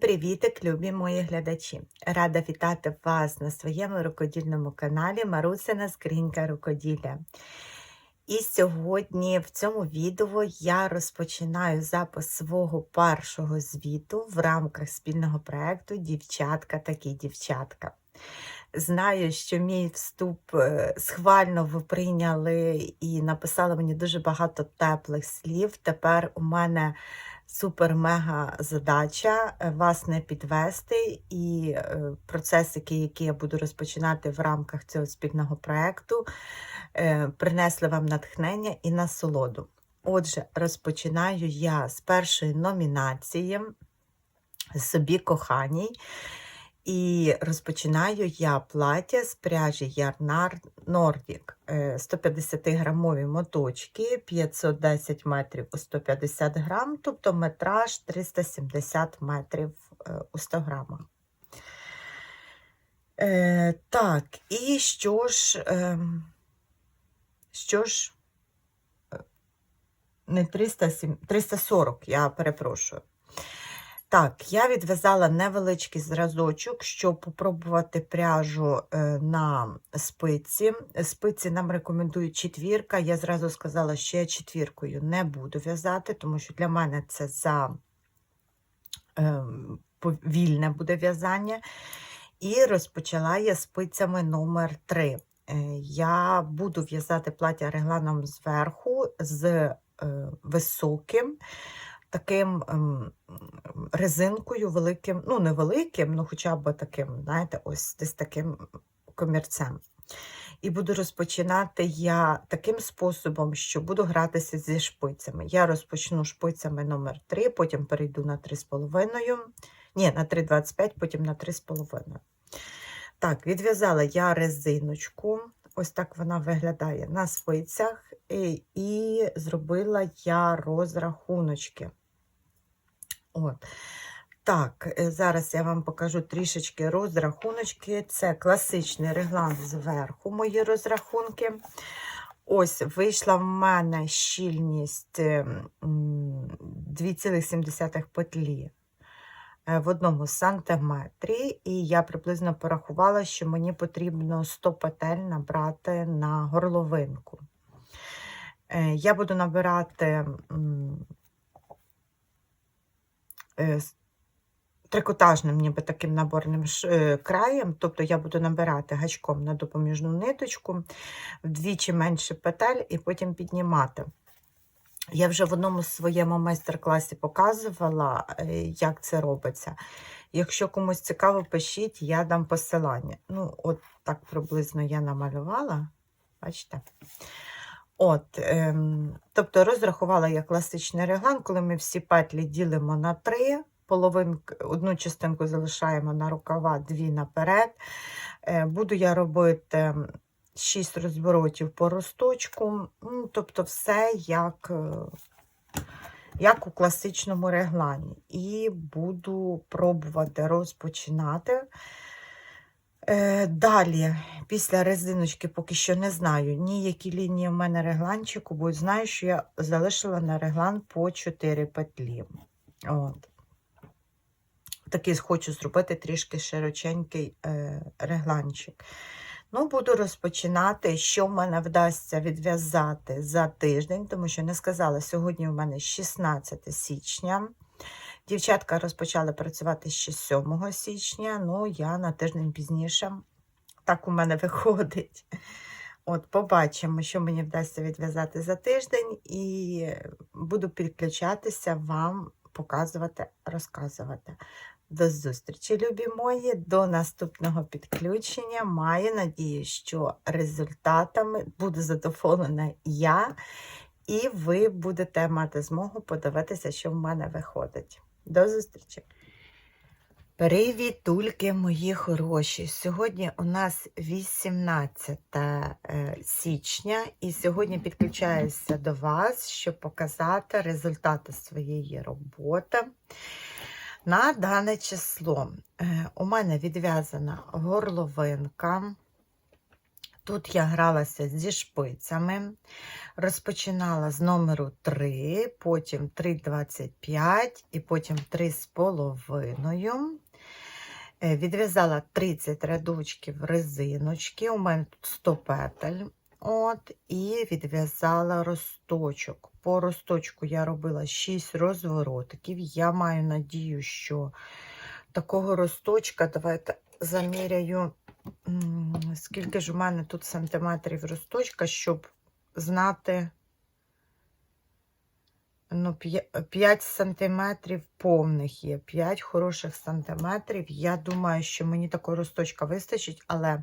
Привітик, любі мої глядачі! Рада вітати вас на своєму рукодільному каналі Марусина Скринька Рукоділля. І сьогодні в цьому відео я розпочинаю запис свого першого звіту в рамках спільного проєкту Дівчатка такі дівчатка. Знаю, що мій вступ е, схвально ви прийняли і написали мені дуже багато теплих слів. Тепер у мене супер-мега задача е, вас не підвести, і е, процесики, які я буду розпочинати в рамках цього спільного проєкту, е, принесли вам натхнення і насолоду. Отже, розпочинаю я з першої номінації собі коханій. І розпочинаю я плаття з пряжі Ярнар Nordic. 150-грамові моточки, 510 метрів у 150 грам, тобто метраж 370 метрів е, у 100 грамах. Е, так, і що ж, е, що ж, е, не 307, 340, я перепрошую. Так, я відв'язала невеличкий зразочок, щоб попробувати пряжу е, на спиці. Спиці нам рекомендують четвірка. Я зразу сказала, що я четвіркою не буду в'язати, тому що для мене це за е, вільне буде в'язання. І розпочала я спицями номер 3 Е, Я буду в'язати плаття регланом зверху з високим таким ем, резинкою великим, ну, не великим, ну хоча б таким, знаєте, ось десь таким комірцем. І буду розпочинати я таким способом, що буду гратися зі шпицями. Я розпочну шпицями номер 3 потім перейду на 3,5, ні, на 3,25, потім на 3,5. Так, відв'язала я резиночку. Ось так вона виглядає на спицях, і, і зробила я розрахуночки. От. Так, е, зараз я вам покажу трішечки розрахуночки. Це класичний реглан зверху, мої розрахунки. Ось, вийшла в мене щільність 2,7 петлі е, в одному сантиметрі, і я приблизно порахувала, що мені потрібно 100 петель набрати на горловинку. Е, я буду набирати Е, трикотажним, ніби таким наборним е, краєм, тобто я буду набирати гачком на допоміжну ниточку, вдвічі менше петель і потім піднімати. Я вже в одному своєму майстер-класі показувала, е, як це робиться. Якщо комусь цікаво, пишіть, я дам посилання. Ну, от так приблизно я намалювала. Бачите? От, ем, Тобто розрахувала я класичний реглан, коли ми всі петлі ділимо на три, половинку, одну частинку залишаємо на рукава, дві наперед. Е, Буду я робити 6 розворотів по росточку, ну, тобто все як, е, як у класичному реглані. І буду пробувати розпочинати. Е, Далі, після резиночки, поки що не знаю, ні які лінії в мене регланчику, бо знаю, що я залишила на реглан по 4 петлі. От. Такий хочу зробити трішки широченький е, регланчик. Ну, Буду розпочинати, що в мене вдасться відв'язати за тиждень, тому що не сказала, сьогодні у мене 16 січня. Дівчатка розпочали працювати ще 7 січня, ну я на тиждень пізніше. Так у мене виходить. От, Побачимо, що мені вдасться відв'язати за тиждень, і буду підключатися вам, показувати, розказувати. До зустрічі, любі мої, до наступного підключення. Маю надію, що результатами буду задоволена я, і ви будете мати змогу подивитися, що в мене виходить. До зустрічі! Привіт, тульки мої хороші! Сьогодні у нас 18 е, січня, і сьогодні підключаюся до вас, щоб показати результати своєї роботи. На дане число е, у мене відв'язана горловинка. Тут я гралася зі шпицями, розпочинала з номеру 3, потім 3,25 і потім 3,5. Е, Відв'язала 30 рядочків резиночки, у мене тут 100 петель. От, і відв'язала росточок. По росточку я робила 6 розворотиків. Я маю надію, що такого росточка, давайте заміряю, скільки ж у мене тут сантиметрів росточка, щоб знати ну, 5 сантиметрів повних є, 5 хороших сантиметрів. Я думаю, що мені такого росточка вистачить, але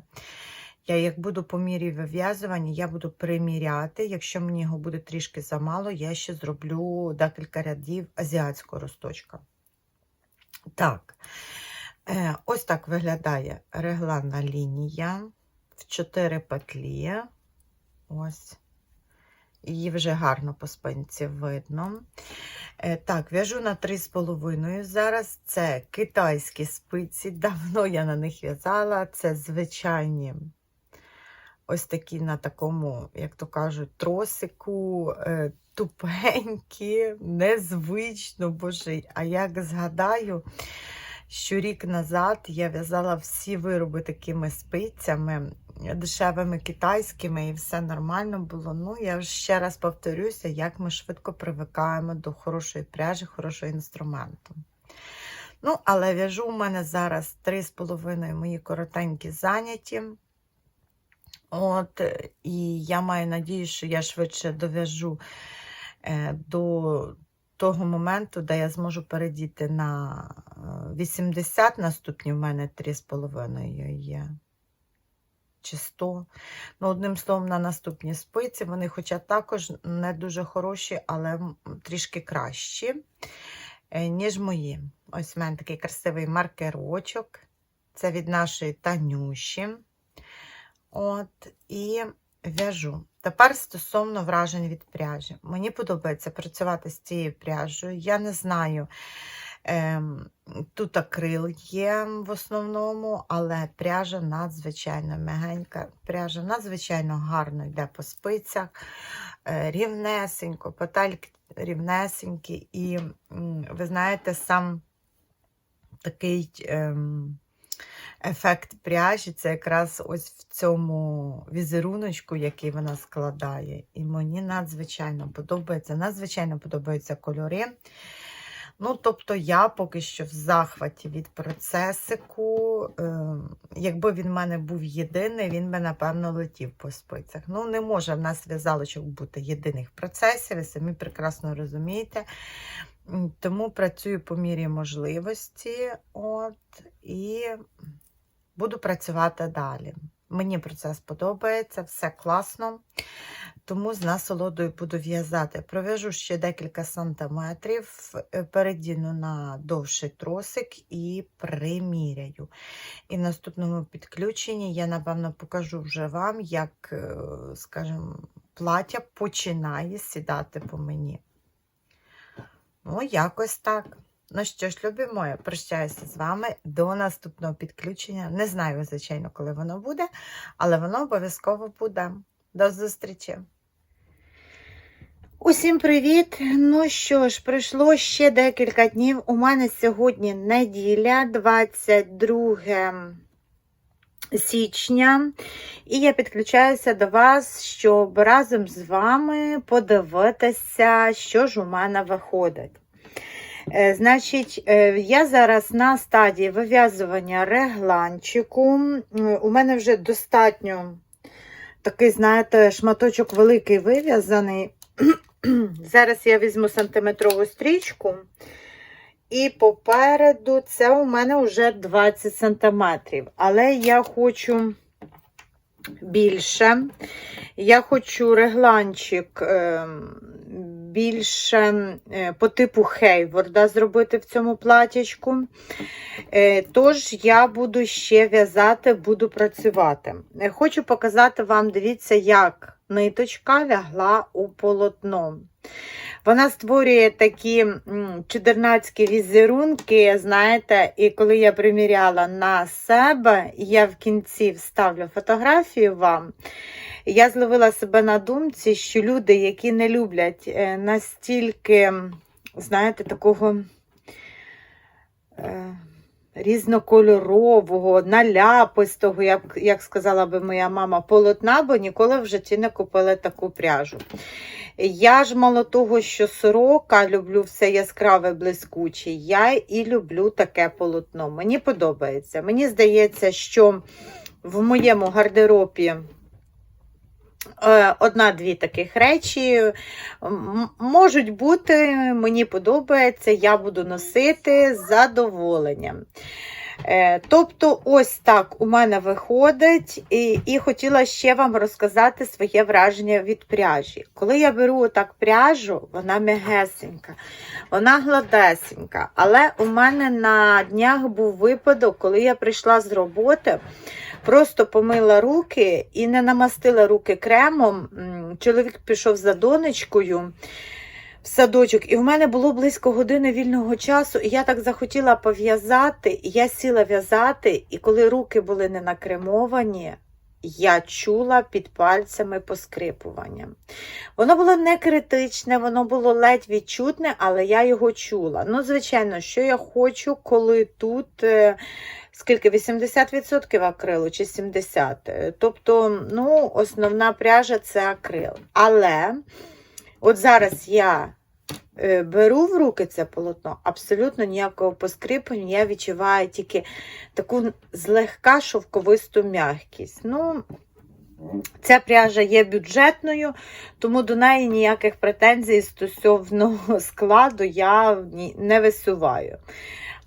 я як буду по мірі вив'язування, я буду приміряти. Якщо мені його буде трішки замало, я ще зроблю декілька рядів азіатського росточка. Так, ось так виглядає регланна лінія в 4 петлі. Ось. Її вже гарно по спинці видно. Е, Так, в'яжу на 3,5 зараз. Це китайські спиці. Давно я на них в'язала. Це звичайні ось такі на такому, як то кажуть, тросику, е, тупенькі, незвично, боже. А як згадаю, що рік назад я в'язала всі вироби такими спицями, дешевими китайськими, і все нормально було. Ну, я ще раз повторюся, як ми швидко привикаємо до хорошої пряжі, хорошого інструменту. Ну, але в'яжу у мене зараз 3,5 мої коротенькі заняті. От, і я маю надію, що я швидше дов'яжу е, до того моменту, де я зможу перейти на 80 наступні в мене 3,5 є. Чи 100. Ну, одним словом, на наступні спиці. Вони, хоча також не дуже хороші, але трішки кращі, е, ніж мої. Ось у мене такий красивий маркерочок. Це від нашої Танюші. От, і в'яжу. Тепер стосовно вражень від пряжі. Мені подобається працювати з цією пряжею. Я не знаю, тут акрил є в основному, але пряжа надзвичайно мягенька. Пряжа надзвичайно гарно йде по спицях, е, рівнесенько, петельки рівнесенькі. І ви знаєте, сам такий. Ем, ефект пряжі це якраз ось в цьому візеруночку, який вона складає. І мені надзвичайно подобається. Надзвичайно подобаються кольори. Ну, тобто, я поки що в захваті від процесику. Е, якби він в мене був єдиний, він би, напевно, летів по спицях. Ну, не може в нас в'язалочок бути єдиних процесів, ви самі прекрасно розумієте. Тому працюю по мірі можливості. От, і буду працювати далі. Мені процес подобається, все класно, тому з насолодою буду в'язати. Пров'яжу ще декілька сантиметрів, е, передіну на довший тросик і приміряю. І в наступному підключенні я, напевно, покажу вже вам, як, е, скажімо, плаття починає сідати по мені. Ну, якось так. Ну що ж, любі мої, прощаюся з вами до наступного підключення. Не знаю, звичайно, коли воно буде, але воно обов'язково буде. До зустрічі! Усім привіт! Ну що ж, пройшло ще декілька днів. У мене сьогодні неділя, 22 січня, і я підключаюся до вас, щоб разом з вами подивитися, що ж у мене виходить. Е, Значить, е, я зараз на стадії вив'язування регланчику. У мене вже достатньо такий, знаєте, шматочок великий вив'язаний. Зараз я візьму сантиметрову стрічку. І попереду це у мене вже 20 сантиметрів. Але я хочу більше. Я хочу регланчик ем, більше е, по типу Хейворда зробити в цьому платячку. Е, Тож я буду ще в'язати, буду працювати. Е, Хочу показати вам, дивіться, як ниточка лягла у полотно. Вона створює такі чудернацькі візерунки, знаєте, і коли я приміряла на себе, я в кінці вставлю фотографію вам. Я зловила себе на думці, що люди, які не люблять е, настільки, знаєте, такого е, різнокольорового, наляпистого, як, як сказала би моя мама, полотна, бо ніколи в житті не купила таку пряжу. Я ж мало того, що сорока, люблю все яскраве, блискуче, я і люблю таке полотно. Мені подобається. Мені здається, що в моєму гардеробі одна-дві таких речі можуть бути, мені подобається, я буду носити з задоволенням. Е, Тобто, ось так у мене виходить, і, і хотіла ще вам розказати своє враження від пряжі. Коли я беру так пряжу, вона м'ягесенька, вона гладесенька. Але у мене на днях був випадок, коли я прийшла з роботи, просто помила руки і не намастила руки кремом. Чоловік пішов за донечкою в садочок, і в мене було близько години вільного часу, і я так захотіла пов'язати, я сіла в'язати, і коли руки були не накремовані, я чула під пальцями поскрипування. Воно було не критичне, воно було ледь відчутне, але я його чула. Ну, звичайно, що я хочу, коли тут. Скільки 80% акрилу чи 70%. Е, Тобто, ну, основна пряжа це акрил. Але От зараз я е, беру в руки це полотно, абсолютно ніякого поскрипання, я відчуваю тільки таку злегка шовковисту м'якість. Ну, ця пряжа є бюджетною, тому до неї ніяких претензій стосовно складу я не висуваю.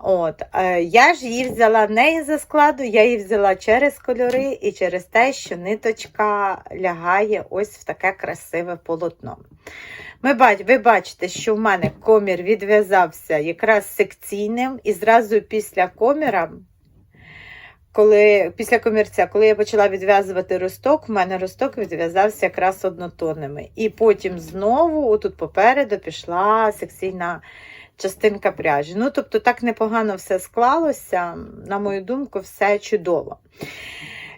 От, е, я ж її взяла не із-за складу, я її взяла через кольори і через те, що ниточка лягає ось в таке красиве полотно. Ми бач, ви бачите, що в мене комір відв'язався якраз секційним, і зразу після коміра, коли, після комірця, коли я почала відв'язувати росток, в мене росток відв'язався якраз однотонними. І потім знову, отут попереду, пішла секційна частинка пряжі. Ну, тобто, так непогано все склалося. На мою думку, все чудово.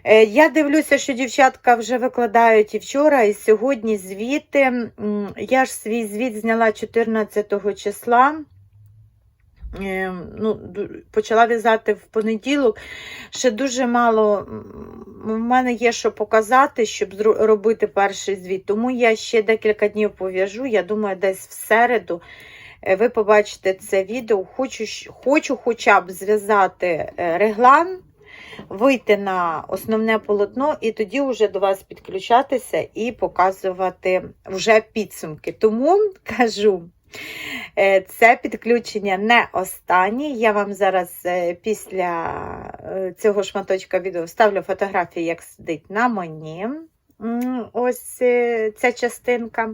Е, Я дивлюся, що дівчатка вже викладають і вчора, і сьогодні звіти. Я ж свій звіт зняла 14 числа. Е, Ну, почала в'язати в понеділок. Ще дуже мало в мене є що показати, щоб робити перший звіт. Тому я ще декілька днів пов'яжу. Я думаю, десь в середу ви побачите це відео. Хочу, хочу хоча б зв'язати е, реглан, вийти на основне полотно і тоді вже до вас підключатися і показувати вже підсумки. Тому кажу. е, Це підключення не останнє. Я вам зараз е, після е, цього шматочка відео вставлю фотографію, як сидить на мені. Ось е, ця частинка.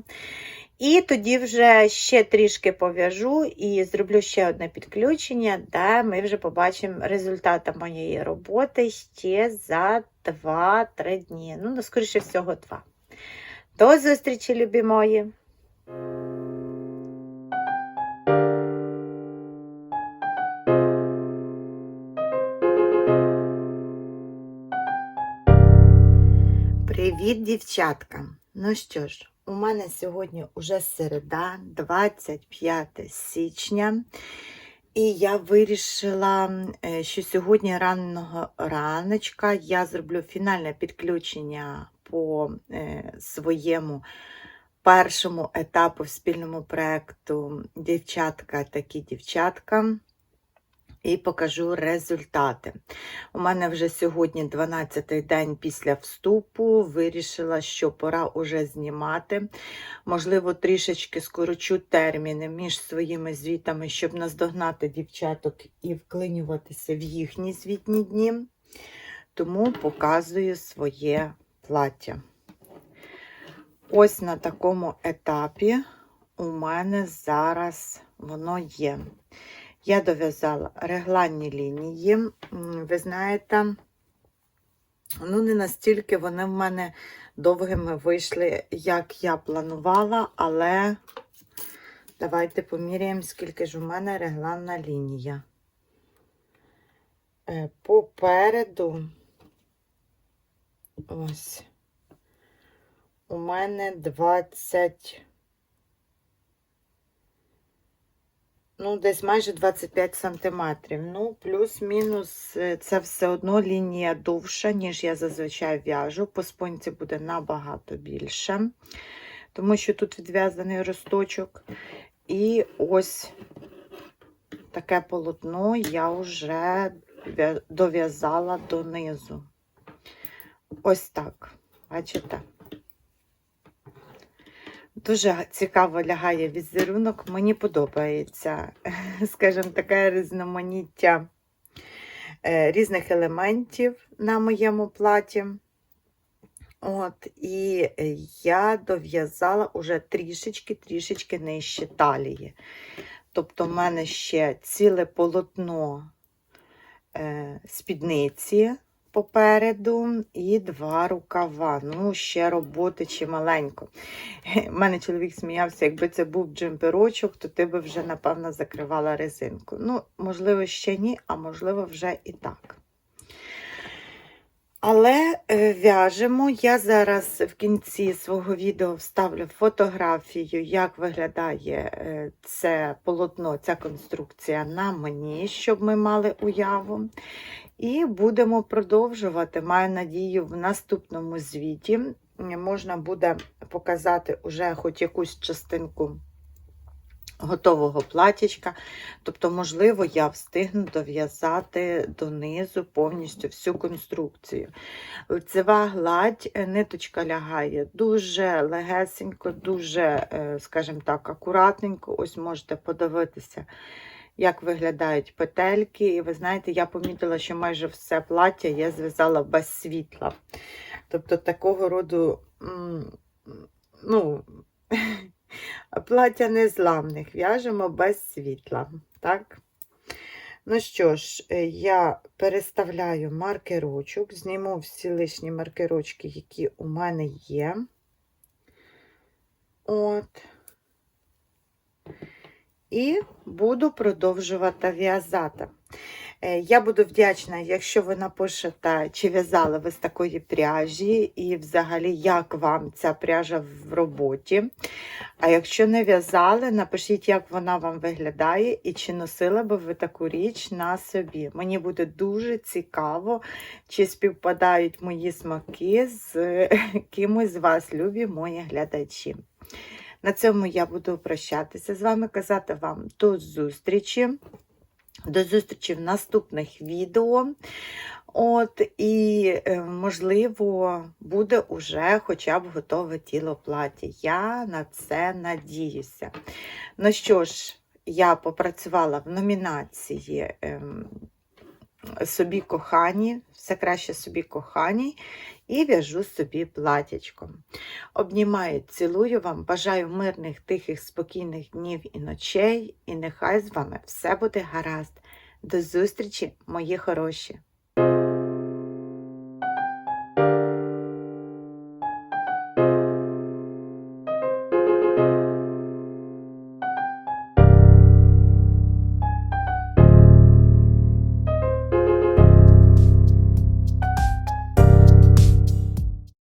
І тоді вже ще трішки пов'яжу і зроблю ще одне підключення, де ми вже побачимо результати моєї роботи ще за 2-3 дні. Ну, ну, скоріше всього, 2. До зустрічі, любі мої! Привіт, дівчатка! Ну що ж, у мене сьогодні уже середа, 25 січня, і я вирішила, е, що сьогодні ранного раночка я зроблю фінальне підключення по е, своєму першому етапу в спільному проєкту Дівчатка такі дівчатка. І покажу результати. У мене вже сьогодні 12-й день після вступу. Вирішила, що пора уже знімати. Можливо, трішечки скорочу терміни між своїми звітами, щоб наздогнати дівчаток і вклинюватися в їхні звітні дні. Тому показую своє плаття. Ось на такому етапі у мене зараз воно є. Я дов'язала регланні лінії. Ви знаєте, Ну, не настільки вони в мене довгими вийшли, як я планувала, але давайте поміряємо, скільки ж у мене регланна лінія. Е, Попереду ось у мене 20, ну, десь майже 25 сантиметрів. Ну, плюс-мінус, е, це все одно лінія довша, ніж я зазвичай в'яжу. По спинці буде набагато більше, тому що тут відв'язаний росточок. І ось таке полотно я вже дов'язала донизу. Ось так. Бачите? Дуже цікаво лягає візерунок, мені подобається, скажімо, таке різноманіття е, різних елементів на моєму платі. От, і я дов'язала уже трішечки-трішечки нижче талії. Тобто, в мене ще ціле полотно е, спідниці попереду і два рукава. Ну, ще роботи чималенько. У мене чоловік сміявся, якби це був джемперочок, то ти би вже, напевно, закривала резинку. Ну, можливо, ще ні, а можливо, вже і так. Але е, в'яжемо. Я зараз в кінці свого відео вставлю фотографію, як виглядає е, це полотно, ця конструкція на мені, щоб ми мали уяву. І будемо продовжувати. Маю надію, в наступному звіті можна буде показати уже хоч якусь частинку готового платічка. Тобто, можливо, я встигну дов'язати донизу повністю всю конструкцію. Лицева гладь, е, ниточка лягає дуже легесенько, дуже, е, скажімо так, акуратненько. Ось можете подивитися, як виглядають петельки. І ви знаєте, я помітила, що майже все плаття я зв'язала без світла. Тобто такого роду, ну, плаття незламних в'яжемо без світла. Так? Ну що ж, е, я переставляю маркерочок, зніму всі лишні маркерочки, які у мене є. От. І буду продовжувати в'язати. Е, Я буду вдячна, якщо ви напишете, чи в'язали ви з такої пряжі, і взагалі, як вам ця пряжа в роботі. А якщо не в'язали, напишіть, як вона вам виглядає, і чи носили би ви таку річ на собі. Мені буде дуже цікаво, чи співпадають мої смаки з кимось з вас, любі мої глядачі. На цьому я буду прощатися з вами, казати вам до зустрічі. До зустрічі в наступних відео. От, і, е, можливо, буде уже хоча б готове тіло платі. Я на це надіюся. Ну що ж, я попрацювала в номінації ем, собі кохані, все краще собі кохані, і в'яжу собі платячком. Обнімаю, цілую вам, бажаю мирних, тихих, спокійних днів і ночей, і нехай з вами все буде гаразд. До зустрічі, мої хороші!